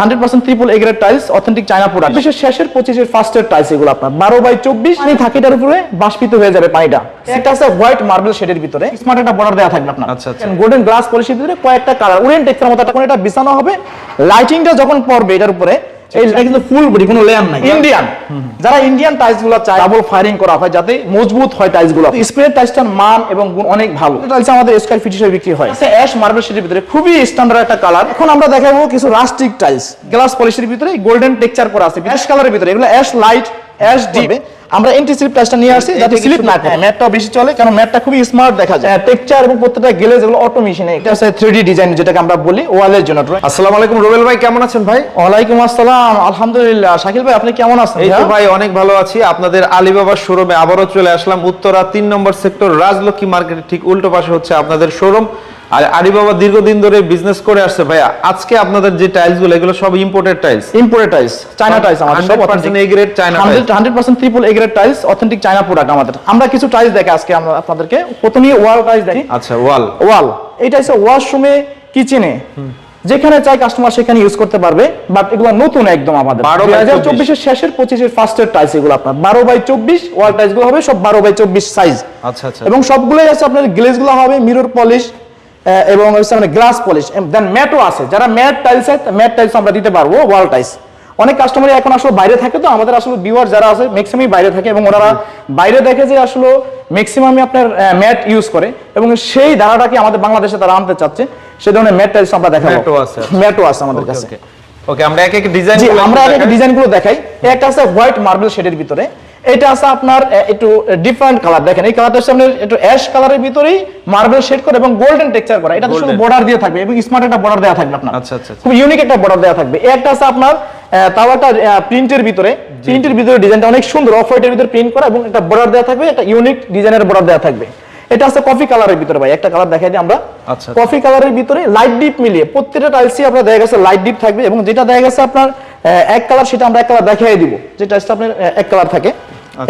Hundred percent triple A grade tiles authentic China product বিশেষ শেষের পঁচিশের ফার্স্টের টাইলস এগুলো আপনার। বারো বাই চব্বিশ পানি থাকে এটার উপরে বাষ্পিত হয়ে যাবে পানিটা। আছে হোয়াইট মার্বেল শেডের ভিতরে। স্মার্ট একটা বর্ডার দেওয়া থাকবে আপনার। আচ্ছা, আচ্ছা। গোল্ডেন গ্লাস পলিশের ভিতরে কয়েকটা কালার ওরিয়েন্ট টেক্সচার মতো এটা বিছানো হবে। লাইটিংটা যখন পড়বে এটার উপরে এইটা কিন্তু ফুল বডি কোনো লেয়ার নাই। ইন্ডিয়ান যারা ইন্ডিয়ান টাইলসগুলো চায় ডাবল ফায়ারিং করা হয় যাতে মজবুত হয় টাইলসগুলো। স্প্রে টাইলসটার মান এবং গুণ অনেক ভালো। টাইলস আমাদের স্কয়ার ফিট হিসেবে বিক্রি হয়। অ্যাশ মার্বেল শেডের ভিতরে খুবই স্ট্যান্ডার্ড একটা কালার এখন আমরা দেখাবো কিছু রাস্টিক টাইলস গ্লাস পলিশের ভিতরে গোল্ডেন টেক্সচার করা আছে। অ্যাশ কালারের ভিতরে। এগুলো অ্যাশ লাইট অ্যাশ ডিপ আমরা এন্টি স্লিপ টাইলসটা নিয়ে আসছি যাতে স্লিপ না করে। ম্যাটটাও বেশি চলে কারণ ম্যাটটা খুবই স্মার্ট দেখা যায়। টেক্সচার এবং প্রত্যেকটা গ্লেজ এগুলো অটো মেশিনে এটা হচ্ছে 3D ডিজাইন যেটাকে আমরা বলি ওয়ালের জন্য। আসসালামু আলাইকুম রুবেল ভাই কেমন আছেন ভাই? ওয়ালাইকুম আসসালাম আলহামদুলিল্লাহ। শাকিল ভাই আপনি কেমন আছেন? এই তো ভাই অনেক ভালো আছি। আপনাদের আলিবাবার শোরুমে আবারও চলে আসলাম। উত্তরা তিন নম্বর সেক্টর রাজলক্ষ্মী মার্কেটের ঠিক উল্টো পাশে হচ্ছে আপনাদের শোরুম আর আলিবাবা দীর্ঘদিন ধরে বিজনেস করে আসছে ভাইয়া। আজকে আপনাদের যে টাইলসগুলো এগুলো সব imported tiles imported tiles China tiles আমাদের সব 100% A grade China tiles। 100% triple A grade tiles authentic China product আমাদের। আমরা কিছু টাইলস দেখে আজকে আমরা আপনাদেরকে প্রথমেই ওয়াল টাইলস দেখি। আচ্ছা ওয়াল ওয়াল এটা হচ্ছে ওয়াশরুমে কিচেনে যেখানে চাই কাস্টমার সেখানে ইউজ করতে পারবে বাট এগুলো নতুন একদম আমাদের। 12 by 24 চব্বিশের শেষের পঁচিশের ফার্স্টের টাইলস এগুলো আপনার। বারো বাই চব্বিশ ওয়াল টাইলসগুলো হবে সব বারো বাই চব্বিশ সাইজ আচ্ছা আচ্ছা। এবং সবগুলোই আছে আপনার গ্লেজগুলো হবে মিরর পলিশ এবং হচ্ছে মানে গ্লাস পলিশ দেন ম্যাটও আছে। যারা ম্যাট টাইলস ম্যাট টাইলস আমরা দিতে পারব ওয়াল টাইলস অনেক কাস্টমার এখন আসলে বাইরে থাকে তো আমাদের আসলে ভিউয়ার যারা আছে ম্যাক্সিমামই বাইরে থাকে এবং ওনারা বাইরে দেখে যে আসলে ম্যাক্সিমামই আপনার ম্যাট ইউজ করে এবং সেই ধারাটাকে আমাদের বাংলাদেশে তারা আনতে চাচ্ছে সেই ধরনের ম্যাট টাইলস আমরা দেখাবো। ম্যাটও আছে, আচ্ছা। ম্যাটও আছে আমাদের কাছে। ওকে আমরা এক এক ডিজাইন আমরা আগে ডিজাইনগুলো দেখাই। একটা আছে হোয়াইট মার্বেল শেডের ভিতরে। এটা আছে আপনার একটু ডিফারেন্ট কালার দেখেন এই কালারটা আপনার একটু অ্যাশ কালারের ভিতরেই মার্বেল শেড করে এবং গোল্ডেন টেক্সচার করা। এটা শুধু বর্ডার দিয়ে থাকবে এবং স্মার্ট একটা বর্ডার দেওয়া থাকবে আপনার। আচ্ছা, আচ্ছা, আচ্ছা। খুব ইউনিক একটা বর্ডার দেওয়া থাকবে। একটা আছে আপনার তাও একটা প্রিন্টের ভিতরে। প্রিন্টের ভিতরে ডিজাইনটা অনেক সুন্দর। অফ হোয়াইটের ভিতরে প্রিন্ট করা এবং একটা বর্ডার দেওয়া থাকবে একটা ইউনিক ডিজাইনের বর্ডার দেওয়া থাকবে। এটা আছে কফি কালারের ভিতরে ভাই। একটা কালার দেখাই দিই আমরা। আচ্ছা। কফি কালারের ভিতরে লাইট ডিপ মিলিয়ে প্রত্যেকটা টাইলসই আপনার দেখা গেছে লাইট ডিপ থাকবে এবং যেটা দেখা গেছে আপনার এক কালার সেটা আমরা এক কালার দেখাই দিব। যে টাইলসটা আপনার এক কালার থাকে।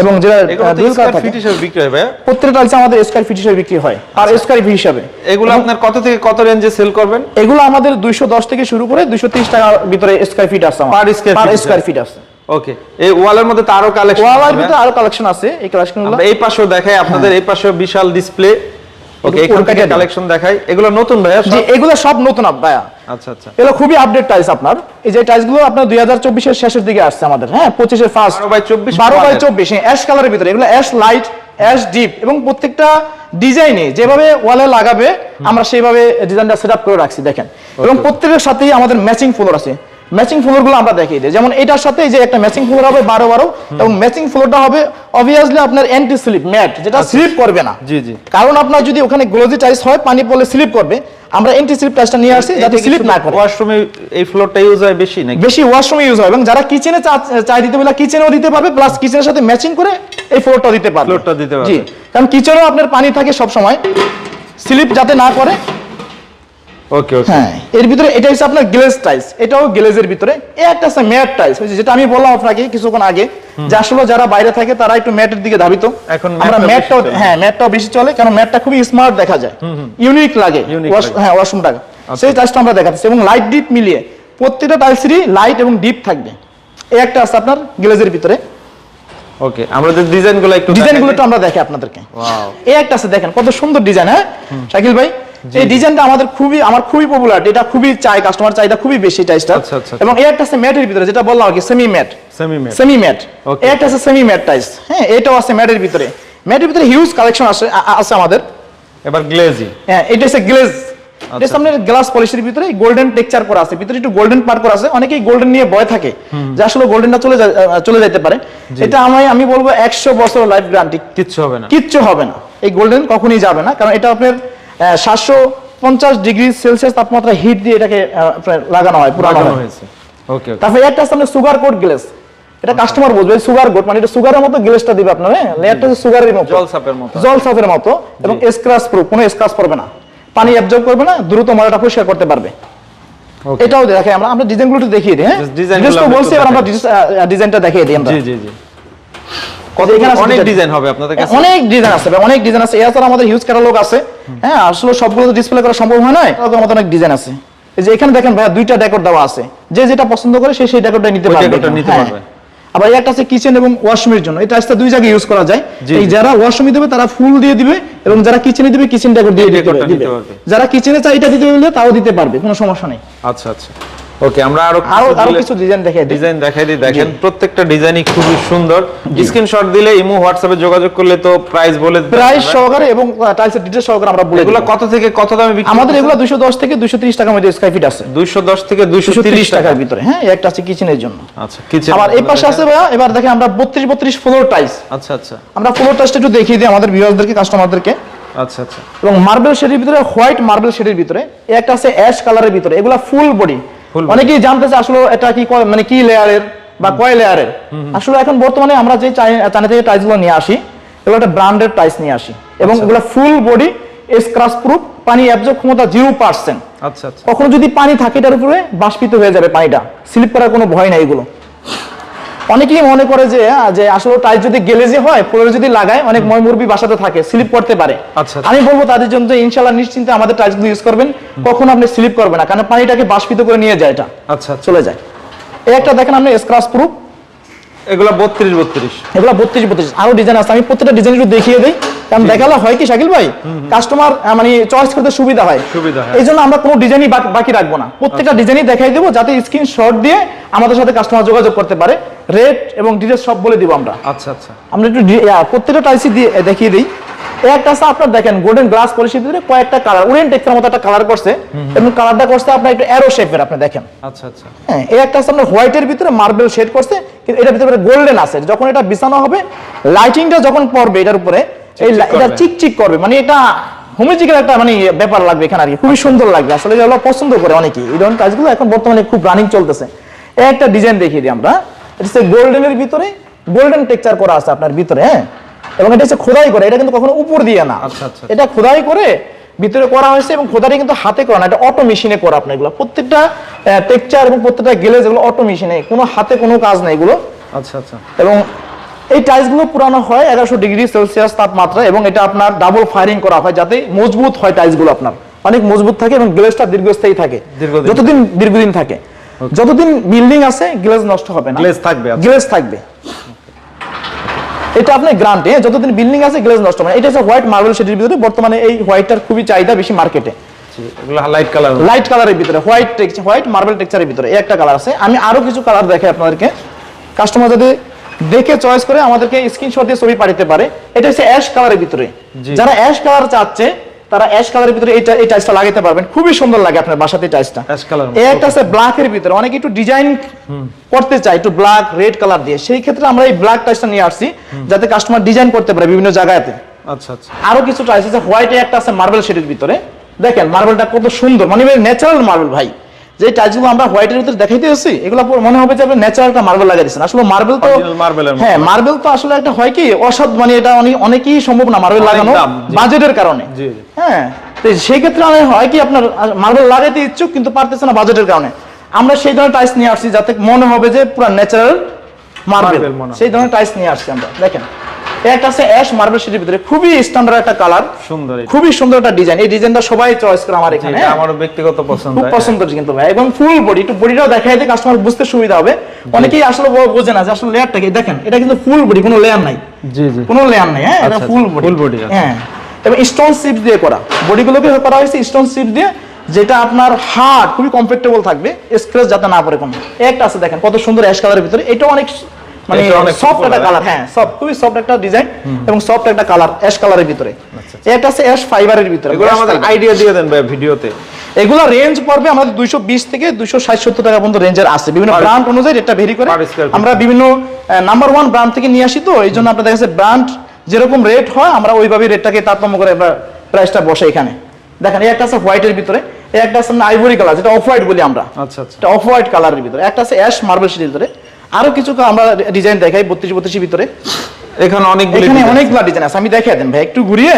এবং যেটা দুই কালার ফিট থাকে হিসেবে বিক্রি হয় ভাই প্রত্যেকটা টাইলস আমাদের স্কয়ার ফিট হিসেবে বিক্রি হয় আর স্কয়ার ফিট হিসেবে। এগুলো আপনার কত থেকে কত রেঞ্জে সেল করবেন? এগুলো আমাদের 210 থেকে শুরু করে 230 টাকার ভিতরে স্কয়ার ফিট আছে আমাদের square পার স্কয়ার ফিট আছে। ওকে এই ওয়ালের মধ্যে তো আরও কালেকশন ওয়ালের ভিতরে আরও কালেকশন আছে এই কালেকশনগুলো এই পাশেও দেখাই আপনাদের এই পাশেও বিশাল ডিসপ্লে ওকে এখান থেকে কালেকশন দেখাই। এগুলো নতুন ভাইয়া জি এগুলো সব নতুন আপ ভাইয়া। আচ্ছা আচ্ছা। এগুলো খুবই আপডেট টাইলস আপনার। এই যে টাইলসগুলো আপনার দুই হাজার চব্বিশের শেষের দিকে আসছে আমাদের হ্যাঁ? পঁচিশের ফার্স্ট 12 by 24 বারো বাই model। চব্বিশ অ্যাশ কালারের ভিতরে। এগুলো অ্যাশ লাইট অ্যাশ ডিপ এবং প্রত্যেকটা ডিজাইনে যেভাবে ওয়ালে লাগাবে আমরা সেইভাবে ডিজাইনটা সেট আপ করে রাখছি দেখেন। এবং প্রত্যেকের সাথেই আমাদের ম্যাচিং ফ্লোর আছে। ম্যাচিং ফ্লোরগুলো আমরা দেখিয়ে দিই। যেমন এটার সাথে এই যে একটা ম্যাচিং ফ্লোর হবে বারো বারো এবং ম্যাচিং ফ্লোরটা হবে অবভিয়াসলি আপনার অ্যান্টি স্লিপ ম্যাট যেটা স্লিপ করবে না। জি, জি। কারণ আপনার যদি ওখানে গ্লোজি টাইলস হয় পানি পড়লে স্লিপ করবে। আমরা অ্যান্টি স্লিপ টাইলসটা নিয়ে আসছি যাতে স্লিপ না করে। ওয়াশরুমে এই ফ্লোরটা ইউজ হয় বেশি নাকি? বেশি ওয়াশরুমে ইউজ হয় এবং যারা কিচেনে চাই দিতে বলে কিচেনেও দিতে পারবে প্লাস কিচেনের সাথে ম্যাচিং করে এই ফ্লোরটা দিতে পারবে। ফ্লোরটা দিতে পারবে। জি। কারণ কিচেনেও আপনার পানি থাকে সব সময় স্লিপ যাতে না করে ওকে হ্যাঁ এর ভিতরে এটা হচ্ছে আপনার গ্লেজ টাইলস এটাও গ্লেজের ভিতরে। এ একটা আছে ম্যাট টাইলস যেটা আমি বললাম আপনাকে কিছুক্ষণ আগে। যে আসলে যারা বাইরে থাকে তারা একটু ম্যাটের দিকে ধাবিত। এখন আমরা ম্যাটটাও হ্যাঁ ম্যাটটাও বেশি চলে কারণ ম্যাটটা খুবই স্মার্ট দেখা যায়। ইউনিক লাগে। Unique Wash- লাগে। আচ্ছা। হ্যাঁ ওয়াশরুমটা সেই টাইলসটা আমরা দেখাচ্ছি এবং লাইট ডিপ মিলিয়ে প্রত্যেকটা টাইলসেরই লাইট এবং ডিপ থাকবে। একটা আছে আপনার গ্লেজের ভিতরে। ওকে আমরা যে ডিজাইনগুলো একটু ডিজাইনগুলো দেখাই আমরা দেখি আপনাদেরকে. এই একটা আছে দেখেন কত সুন্দর ডিজাইন হ্যাঁ? শাকিল ভাই এই ডিজাইনটা আমাদের খুবই আমার খুবই পপুলার এটা খুবই চাই কাস্টমার চাহিদা খুবই বেশি টাইসটা আচ্ছা, আচ্ছা, এবং এই একটা আছে ম্যাটের ভিতরে যেটা বললাম আর কি semi matte semi matte semi matte. এই একটা আছে সেমি ম্যাট টাইস হ্যাঁ এটাও আছে ম্যাটের ভিতরে। ম্যাটের ভিতরে হিউজ কালেকশন আছে আছে আমাদের। এবার গ্লেজি হ্যাঁ এটা হচ্ছে গ্লেজ। এটা সামনে গ্লাস পলিশের ভিতরে গোল্ডেন টেক্সচার করা আছে। ভিতরে একটু গোল্ডেন পার করা আছে। অনেকেই গোল্ডেন নিয়ে ভয় থাকে যে আসলে গোল্ডেনটা চলে চলে যেতে পারে। এটা আমি আমি বলব একশো বছর লাইফ গ্যারান্টি কিচ্ছু হবে না। কিচ্ছু হবে না। এই গোল্ডেন কখনই যাবে না। কারণ এটা আপনার সাতশো পঞ্চাশ ডিগ্রি সেলসিয়াস তাপমাত্রা হিট দিয়ে এটাকে লাগানো হয় পুরানো হয়েছে। ওকে তারপরে একটা আছে সুগার কোট গ্লেস এটা কাস্টমার বুঝবে সুগার কোট মানে এটা সুগারের মতো গ্লেসটা দিবে আপনার হ্যাঁ? লেয়ারটা সুগারের মতো। জল সাপের মতো। জল সাফের মতো এবং স্ক্র্যাচ প্রুফ কোনো স্ক্র্যাচ পড়বে না। পানি অ্যাবজর্ব করবে না দ্রুত ময়লাটা পরিষ্কার করতে পারবে। এটাও দেখে আমরা আমরা ডিজাইনগুলো দেখিয়ে দিই হ্যাঁ? তো বলছি আমরা। ডিজাইনটা দেখিয়ে দিই আমরা। জি জি জি। কত এখানে অনেক ডিজাইন হবে আপনাদের কাছে। অনেক ডিজাইন আছে অনেক ডিজাইন আছে। এছাড়া আমাদের হিউজ ক্যাটালগ আছে। হ্যাঁ আসলে সবগুলো তো ডিসপ্লে করা সম্ভব হয় না আমাদের অনেক ডিজাইন আছে। এই যে এখানে দেখেন ভাইয়া দুইটা ডেকোর দেওয়া আছে। যে যেটা পছন্দ করে সে সেই ডেকোরটা নিতে পারবে। নিতে। পারবে। আবার একটা আছে কিচেন এবং ওয়াশরুমের জন্য। টাইলসটা দুই জায়গায় ইউজ করা যায়। এই যারা ওয়াশরুমে দেবে তারা ফুল দিয়ে দিবে এবং যারা কিচেনে দিবে কিচেন ডেকোর দিয়ে দিবে। যারা কিচেনে চাই এটা দিতে বললে তাও দিতে পারবে কোনো সমস্যা নেই। আচ্ছা আচ্ছা। ওকে আমরা আরও আরও আরও কিছু ডিজাইন দেখে দিই। ডিজাইন দেখাই দিই দেখেন প্রত্যেকটা ডিজাইনই খুবই সুন্দর। স্ক্রিনশট দিলে ইমো হোয়াটসঅ্যাপে যোগাযোগ করলে তো প্রাইস বলে প্রাইস সহকারে এবং টাইলসের ডিটেলস সহকারে আমরা বলে এগুলো কত থেকে কত দামে বিক্রি আমাদের এগুলো 210 থেকে 230 টাকার মধ্যে স্কয়ার ফিট আছে। 210 থেকে 230 230 টাকার ভিতরে হ্যাঁ একটা আছে কিচেনের জন্য। আচ্ছা কিচেন আবার এই পাশে আছে ভাইয়া এবার দেখেন আমরা 32 32 ফ্লোর টাইলস আচ্ছা আচ্ছা। আমরা ফ্লোর টাইলসটা একটু দেখিয়ে দিই আমাদের ভিউয়ারদেরকে কাস্টমারদেরকে আচ্ছা আচ্ছা। এবং মার্বেল শেডের ভিতরে হোয়াইট মার্বেল শেডের ভিতরে একটা আছে অ্যাশ কালারের ভিতরে এগুলা ফুল বডি অনেকেই জানতেছে আসলে এটা কি মানে কি লেয়ারের বা কয় লেয়ারের আসলে এখন বর্তমানে আমরা যে চায়না থেকে টাইলসগুলো নিয়ে আসি এগুলো একটা ব্র্যান্ডেড টাইলস নিয়ে আসি। এবং আচ্ছা। এগুলো ফুল বডি স্ক্রাচ প্রুফ পানি অ্যাবজর্ব ক্ষমতা জিরো পার্সেন্ট আচ্ছা আচ্ছা। কখনো যদি পানি থাকে এটার উপরে বাষ্পিত হয়ে যাবে পানিটা। স্লিপ করার কোনো ভয় নাই এগুলো। অনেকেই মনে করে যে যে আসলে টাইস যদি গেলেজে হয় ফ্লোরে যদি লাগায় অনেক ময় মুরবি বাসাতে থাকে স্লিপ করতে পারে। আচ্ছা, আচ্ছা। আমি বলব তাদের জন্য ইনশাল্লাহ নিশ্চিন্তে আমাদের টাইসগুলো ইউজ করবেন কখনো আপনি স্লিপ করবে না কারণ পানিটাকে বাষ্পিত করে নিয়ে যায় এটা। আচ্ছা আচ্ছা। চলে যায়। এই একটা দেখেন আপনি স্ক্রাচ প্রুফ এগুলো 32 32 এগুলো বত্রিশ বত্রিশ। আরও ডিজাইন আছে। আমি প্রত্যেকটা ডিজাইন একটু দেখিয়ে দিই। কারণ দেখালে হয় কি শাকিল ভাই? কাস্টমার মানে চয়েস করতে সুবিধা হয়। সুবিধা হয়। এই জন্য আমরা কোনো ডিজাইনই বাকি রাখব না। প্রত্যেকটা ডিজাইনই দেখাই দেবো যাতে স্ক্রিনশট দিয়ে আমাদের সাথে কাস্টমার যোগাযোগ করতে পারে। রেট এবং ডিটেলস সব বলে দিব আমরা। আচ্ছা আচ্ছা। আমরা একটু প্রত্যেকটা টাইসি দিয়ে দেখিয়ে দিই। একটা আছে আপনার দেখেন গোল্ডেন গ্লাস ভিতরে কয়েকটা কালার ওরিয়েন্ট টেক্সের মতো একটা কালার করছে। এবং কালারটা করছে আপনার একটু অ্যারো শেপের আপনি দেখেন। আচ্ছা আচ্ছা। হ্যাঁ এই একটা আছে আপনার হোয়াইটের ভিতরে মার্বেল শেড করছে কিন্তু এটার ভিতরে গোল্ডেন আছে। যখন এটা বিছানো হবে লাইটিংটা যখন পড়বে এটার উপরে এটা। চিকচিক করবে। মানে এটা একটা মানে ব্যাপার লাগবে এখানে আর কি। খুবই সুন্দর লাগবে। আসলে এগুলো পছন্দ করে অনেকেই। এই ধরনের কাজগুলো এখন বর্তমানে খুব রানিং চলতেছে। একটা ডিজাইন দেখিয়ে দিই আমরা। এটা হচ্ছে গোল্ডেনের ভিতরে গোল্ডেন টেক্সচার করা আছে আপনার ভিতরে হ্যাঁ? এবং এটা হচ্ছে খোদাই করে। এটা কিন্তু কখনো উপর দিয়ে না। আচ্ছা, আচ্ছা। এটা খোদাই করে ভিতরে করা হয়েছে এবং খোদাটা কিন্তু হাতে করা না। এটা অটো মেশিনে করা আপনার এগুলো। প্রত্যেকটা টেক্সচার এবং প্রত্যেকটা গেলে যেগুলো অটো মেশিনে কোনো হাতে কোনো কাজ নেই এগুলো। আচ্ছা আচ্ছা। এবং এই টাইলসগুলো পুরানো হয় এগারোশো ডিগ্রি সেলসিয়াস তাপমাত্রা এবং এটা আপনার ডাবল ফায়ারিং করা হয় যাতে মজবুত হয় টাইলসগুলো আপনার। অনেক মজবুত থাকে এবং গ্লেজটা দীর্ঘস্থায়ী থাকে। যতদিন দীর্ঘদিন থাকে। যতদিন বিল্ডিং আছে গ্লেজ নষ্ট হবে না। Glaze থাকবে, আচ্ছা। গ্লেজ থাকবে। এটা আপনি গ্রান্টে যতদিন বিল্ডিং আছে গ্লেজ নষ্ট হবে না। এটা হচ্ছে হোয়াইট মার্বেল শেডের ভিতরে বর্তমানে এই হোয়াইটটার খুবই চাহিদা বেশি মার্কেটে লাইট কালার লাইট কালারের ভিতরে হোয়াইট হোয়াইট মার্বেল টেক্সচারের ভিতরে এই একটা কালার আছে। আমি আরও কিছু কালার দেখাই আপনাদেরকে। কাস্টমার যদি দেখে চয়েস করে আমাদেরকে স্ক্রিনশট দিয়ে ছবি পাঠাতে পারে। এটা হচ্ছে অ্যাশ কালারের ভিতরে। যারা অ্যাশ কালার চাচ্ছে তারা অ্যাশ কালারের ভিতরে এইটা এই টাইসটা লাগাতে পারবেন। খুবই সুন্দর লাগে আপনার বাসাতে এই টাইসটা colour এই একটা আছে ব্ল্যাকের ভিতরে। অনেকে একটু ডিজাইন করতে চায় একটু ব্ল্যাক রেড কালার দিয়ে। সেই ক্ষেত্রে আমরা এই ব্ল্যাক টাইসটা নিয়ে আসছি যাতে কাস্টমার ডিজাইন করতে পারে বিভিন্ন জায়গাতে। আচ্ছা আচ্ছা। আরও কিছু টাইলস আছে হোয়াইটে একটা আছে মার্বেল শেডের ভিতরে। দেখেন মার্বেলটা কত সুন্দর। মানে ন্যাচারাল মার্বেল ভাই। যে টাইলসগুলো আমরা হোয়াইটের ভিতরে দেখাইতে এসেছি এগুলো মনে হবে যে আপনি ন্যাচারাল একটা মার্বেল লাগাই দিয়েছেন আসলে মার্বেল তো। হ্যাঁ মার্বেল তো আসলে একটা হয় কি অসৎ মানে এটা অনেক অনেকই সম্ভব না মার্বেল লাগানো বাজেটের কারণে। হ্যাঁ তো সেই ক্ষেত্রে অনেক হয় কি আপনার মার্বেল লাগাইতে ইচ্ছুক কিন্তু পারতেছে না বাজেটের কারণে আমরা সেই ধরনের টাইলস নিয়ে আসছি যাতে মনে হবে যে পুরো ন্যাচারাল মার্বেল। সেই ধরনের টাইলস নিয়ে আসছি আমরা দেখেন একটা আছে অ্যাশ মার্বেল শেডের ভিতরে খুবই স্ট্যান্ডার্ড একটা কালার সুন্দর খুবই সুন্দর একটা ডিজাইন এই ডিজাইনটা সবাই চয়েস করে আমার এখানে। এটা আমারও ব্যক্তিগত পছন্দ খুব পছন্দ কিন্তু ভাই এবং ফুল বডি একটু বডিটাও দেখাই দিই কাস্টমার বুঝতে সুবিধা হবে। অনেকেই আসলে বোঝে না যে আসলে লেয়ারটা কি। দেখেন এটা কিন্তু ফুল বডি কোনো লেয়ার নাই। জি জি। কোনো লেয়ার নাই হ্যাঁ এটা ফুল বডি body আছে। হ্যাঁ এবং স্টোন দিয়ে করা। বডিগুলোকে করা হয়েছে স্টোন শিপ দিয়ে যেটা আপনার হার্ড খুবই কমফোর্টেবল থাকবে স্ক্র্যাচ যাতে না পড়ে কোনো। একটা আছে দেখেন কত সুন্দর অ্যাশ কালারের ভিতরে। এটাও অনেক মানে সফট একটা কালার হ্যাঁ সফট খুবই সফট একটা ডিজাইন এবং সফট একটা কালার অ্যাশ কালারের ভিতরে। এটা আছে অ্যাশ ফাইবারের ভিতরে। এগুলো আমাদের আইডিয়া দিয়ে দেন ভাই ভিডিওতে। এগুলো রেঞ্জ পড়বে আমাদের দুইশো বিশ থেকে দুইশো ষাট সত্তর টাকা পর্যন্ত রেঞ্জের আছে। বিভিন্ন ব্র্যান্ড অনুযায়ী এটা ভেরি করে। আমরা বিভিন্ন নাম্বার ওয়ান ব্র্যান্ড থেকে নিয়ে আসি তো এই জন্য আপনার দেখা যাচ্ছে ব্র্যান্ড যেরকম রেট হয় আমরা ওইভাবে রেটটাকে তারতম্য করে আমরা প্রাইসটা বসে এখানে। দেখেন এই একটা আছে হোয়াইটের ভিতরে এই একটা আছে আইভরি কালার যেটা অফ হোয়াইট বলি আমরা। আচ্ছা আচ্ছা। অফ হোয়াইট কালারের ভিতরে। একটা আছে অ্যাশ মার্বেল শিটের ভিতরে। আরও কিছু আমরা ডিজাইন দেখাই বত্রিশ বত্রিশের ভিতরে। এখানে অনেকগুলি এখানে অনেকগুলো ডিজাইন আছে আমি দেখাই দেন ভাই একটু ঘুরিয়ে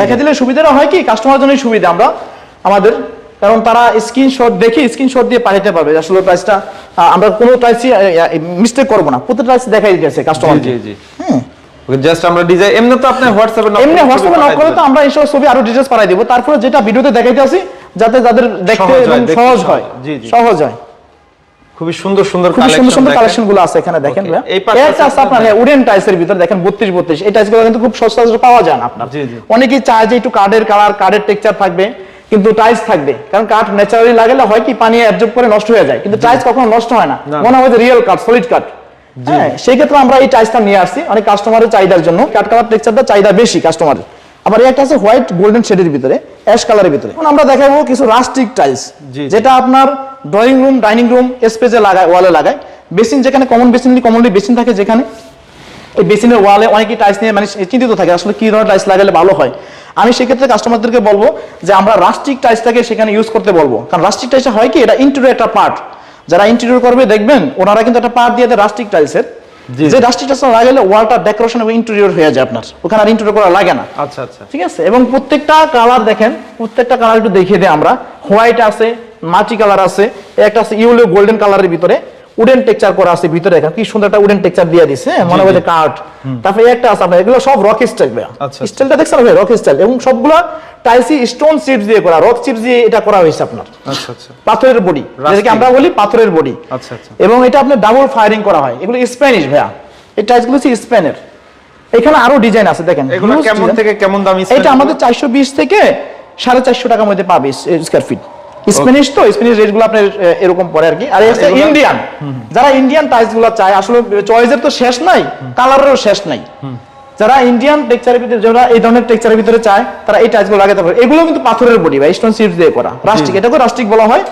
দেখা দিলে সুবিধাটা হয় কি? কাস্টমার জন্যই সুবিধা আমরা আমাদের। কারণ তারা স্ক্রিনশট দেখে স্ক্রিনশট দিয়ে পাঠাতে পারবে আসলে প্রাইসটা আমরা কোনো প্রাইসই মিস্টেক করব না। প্রত্যেকটা প্রাইস দেখাই দিতেছে কাস্টমার জি জি জি। হ্যাঁ জাস্ট আমরা ডিজাইন এমনি তো আপনি হোয়াটসঅ্যাপে এমনি হোয়াটসঅ্যাপে নক করে তো আমরা এইসব ছবি আরও দিব। তারপরে যেটা ভিডিওতে দেখাইতে আসি যাতে যাদের দেখতে সহজ হয়, এবং। হয়। সহজ হয়। খুবই সুন্দর সুন্দর সুন্দর কালেকশন সুন্দর কালেকশনগুলো আছে এখানে দেখেন একটা আছে আপনার উডেন ভিতরে দেখেন বত্রিশ বত্রিশ। এই টাইলসগুলো কিন্তু খুব সস্তা পাওয়া যায় না আপনার। অনেকেই চায় যে একটু কার্ডের কালার কার্ডের টেক্সচার থাকবে কিন্তু টাইলস থাকবে। কারণ কাঠ ন্যাচারালি লাগালে হয় কি পানি অ্যাবজর্ব করে নষ্ট হয়ে যায়। কিন্তু টাইলস কখনো নষ্ট হয় না। মনে হয় যে রিয়েল কাঠ সলিড কাঠ হ্যাঁ সেই ক্ষেত্রে আমরা এই টাইলসটা নিয়ে আসছি। অনেক কাস্টমারের চাহিদার জন্য। কাঠ কালার টেক্সচারটা চাহিদা বেশি কাস্টমারের আবার একটা আছে হোয়াইট গোল্ডেন শেডের ভিতরে অ্যাশ কালারের ভিতরে। এখন আমরা দেখাবো কিছু রাস্টিক টাইলস। যেটা আপনার ড্রয়িং রুম ডাইনিং রুম স্পেসে লাগায় ওয়ালে লাগায়। বেসিন যেখানে কমন বেসিন কমনলি বেসিন থাকে যেখানে। এই বেসিনের ওয়ালে অনেকেই টাইলস নিয়ে মানে চিন্তিত থাকে আসলে কি ধরনের টাইলস লাগালে ভালো হয়? আমি সেক্ষেত্রে কাস্টমারদেরকে বলব যে আমরা রাস্টিক টাইলসটাকে সেখানে ইউজ করতে বলব। কারণ রাস্টিক টাইলসটা হয় কি এটা ইন্টেরিয়র একটা পার্ট যারা ইন্টেরিয়র করবে দেখবেন ওনারা কিন্তু একটা পার্ট দিয়ে দেয় রাস্টিক টাইলসের। যে রাস্টিক টাইলস লাগালে ওয়ালটা ডেকোরেশন এবং ইন্টেরিয়র হয়ে যায় আপনার। ওখানে আর ইন্টেরিয়র করা লাগে না। আচ্ছা আচ্ছা। ঠিক আছে? এবং প্রত্যেকটা কালার দেখেন প্রত্যেকটা কালার একটু দেখিয়ে দিই আমরা। হোয়াইট আছে মাটি কালার আছে একটা আছে ইউলো গোল্ডেন কালারের ভিতরে উডেন টেক্সচার করা আছে ভিতরে। কি সুন্দর একটা উডেন টেক্সচার দিয়ে দিছে মনে হয় কাঠ। তারপরে একটা আছে আপনার এগুলো সব রক স্টাইল। স্টাইলটা দেখছেন ভাই রক স্টাইল এবং সবগুলো টাইলসি স্টোন চিপস দিয়ে করা রক চিপস দিয়ে এটা করা হয়েছে আপনার। আচ্ছা আচ্ছা। পাথরের বডি যেটাকে আমরা বলি পাথরের বডি। আচ্ছা, আচ্ছা। এবং এটা আপনার ডাবল ফায়ারিং করা হয়। এগুলো স্প্যানিশ ভাইয়া। এই টাইলসগুলো হচ্ছে স্পেনের এখানে আরও ডিজাইন আছে দেখেন। এগুলো কেমন থেকে কেমন দাম এটা আমাদের চারশো বিশ থেকে সাড়ে চারশো টাকার মধ্যে পাবে স্কোয়ার ফিট স্প্যানিশ তো স্প্যানিশ আপনার এরকম পড়ে আর কি। আর হচ্ছে ইন্ডিয়ান যারা ইন্ডিয়ান চায় আসলে চয়েসের তো শেষ নাই কালারেরও শেষ নাই। যারা ইন্ডিয়ান টেক্সচারের ভিতরে যারা এই ধরনের টেক্সচারের ভিতরে চায় তারা এই টাইলসগুলো লাগাতে পারে এগুলো কিন্তু পাথরের বডি বা স্টোন চিপস দিয়ে করা। রাস্টিক এটাকে রাস্টিক বলা হয়।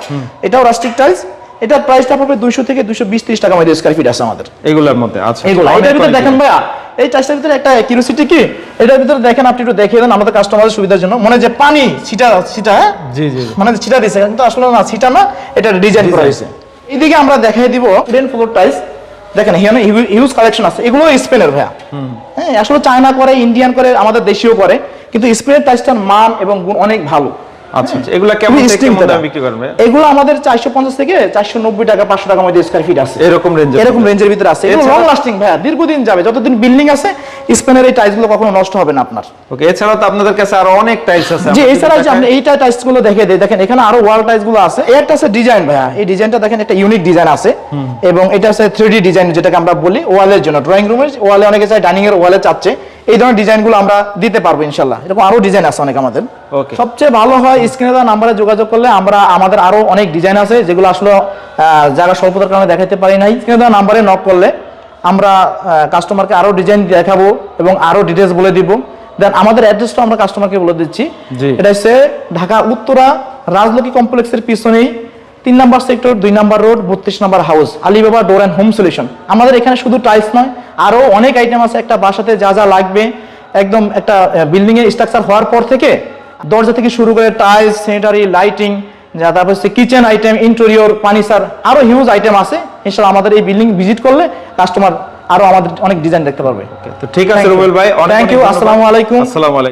এটাও রাস্টিক টাইলস এটার প্রাইসটা পড়বে দুইশো থেকে দুইশো বিশ ত্রিশ টাকার মধ্যে স্কোয়ার ফিট আছে আমাদের। এগুলোর মধ্যে আচ্ছা। এগুলো অনেক এটার ভিতরে দেখেন ভাইয়া এই চাষটার ভিতরে একটা কিউরিসিটি কি? এটার ভিতরে দেখেন আপনি একটু দেখিয়ে দেন আমাদের কাস্টমারের সুবিধার জন্য। মনে যে পানি ছিটা ছিটা হ্যাঁ? জি জি। মানে ছিটা দিছে কিন্তু আসলে না ছিটা না এটা ডিজাইন করা হয়েছে। এদিকে আমরা দেখাই দিব উডেন ফ্লোর টাইলস দেখেন এখানে হিউজ কালেকশন আছে। এগুলো স্পেনের ভাইয়া। হ্যাঁ আসলে চায়না করে ইন্ডিয়ান করে আমাদের দেশীয় করে। কিন্তু স্পেনের টাইলসটার মান এবং গুণ অনেক ভালো। আচ্ছা আচ্ছা। এগুলা কেমন খুবই থেকে steam কেমন তারা। দামে বিক্রি করবে? এগুলো আমাদের চারশো পঞ্চাশ থেকে চারশো নব্বই টাকা পাঁচশো টাকার মধ্যে স্কোয়ার ফিট আছে। এরকম রেঞ্জে এরকম রেঞ্জের ভিতরে আছে। এগুলো এছাড়া- লং লাস্টিং ভাইয়া দীর্ঘদিন যাবে। যতদিন বিল্ডিং আছে স্পেনের এই টাইলস কখনো নষ্ট হবে না আপনার। ওকে এছাড়াও তো আপনাদের কাছে আরও অনেক টাইলস আছে যে এছাড়া যে আপনি এইটা টাইলসগুলো দেখে দেখেন এখানে আরও ওয়াল আছে। একটা আছে ডিজাইন ভাইয়া। এই ডিজাইনটা দেখেন একটা ইউনিক ডিজাইন আছে। এবং এটা আছে ডিজাইন যেটাকে আমরা বলি ওয়ালের জন্য। ড্রয়িং রুমের ওয়ালে অনেকে চাই ডাইনিং এর ওয়ালে চাচ্ছে। এই ধরনের ডিজাইনগুলো আমরা দিতে পারব ইনশাল্লাহ এরকম আরও ডিজাইন আছে অনেক আমাদের. সবচেয়ে ভালো হয় স্ক্রিনে দেওয়া নাম্বারে যোগাযোগ করলে আমরা আমাদের আরও অনেক ডিজাইন আছে যেগুলো আসলে যারা স্বল্পতার কারণে দেখাতে পারি নাই। স্ক্রিনে দেওয়া নাম্বারে নক করলে আমরা কাস্টমারকে আরও ডিজাইন দেখাবো এবং আরও ডিটেলস বলে দিব। দেন আমাদের অ্যাড্রেসটা আমরা কাস্টমারকে বলে দিচ্ছি। এটা হচ্ছে ঢাকা উত্তরা রাজলক্ষ্মী কমপ্লেক্সের পিছনেই তিন নাম্বার সেক্টর দুই নাম্বার রোড বত্রিশ number house Alibaba door and home solution আমাদের এখানে শুধু টাইলস নয় আরও অনেক আইটেম আছে একটা বাসাতে যা যা লাগবে একদম একটা বিল্ডিংয়ের এর স্ট্রাকচার হওয়ার পর থেকে দরজা থেকে শুরু করে টাইলস স্যানিটারি লাইটিং যা তারপর হচ্ছে কিচেন আইটেম ইন্টেরিয়র ফার্নিচার আরও হিউজ আইটেম আছে এসব আমাদের এই বিল্ডিং ভিজিট করলে কাস্টমার আরও আমাদের অনেক ডিজাইন দেখতে পারবে তো ঠিক আছে রুবেল ভাই থ্যাংক. ধন্যবাদ। আসসালামু আলাইকুম। আসসালামু আলাইকুম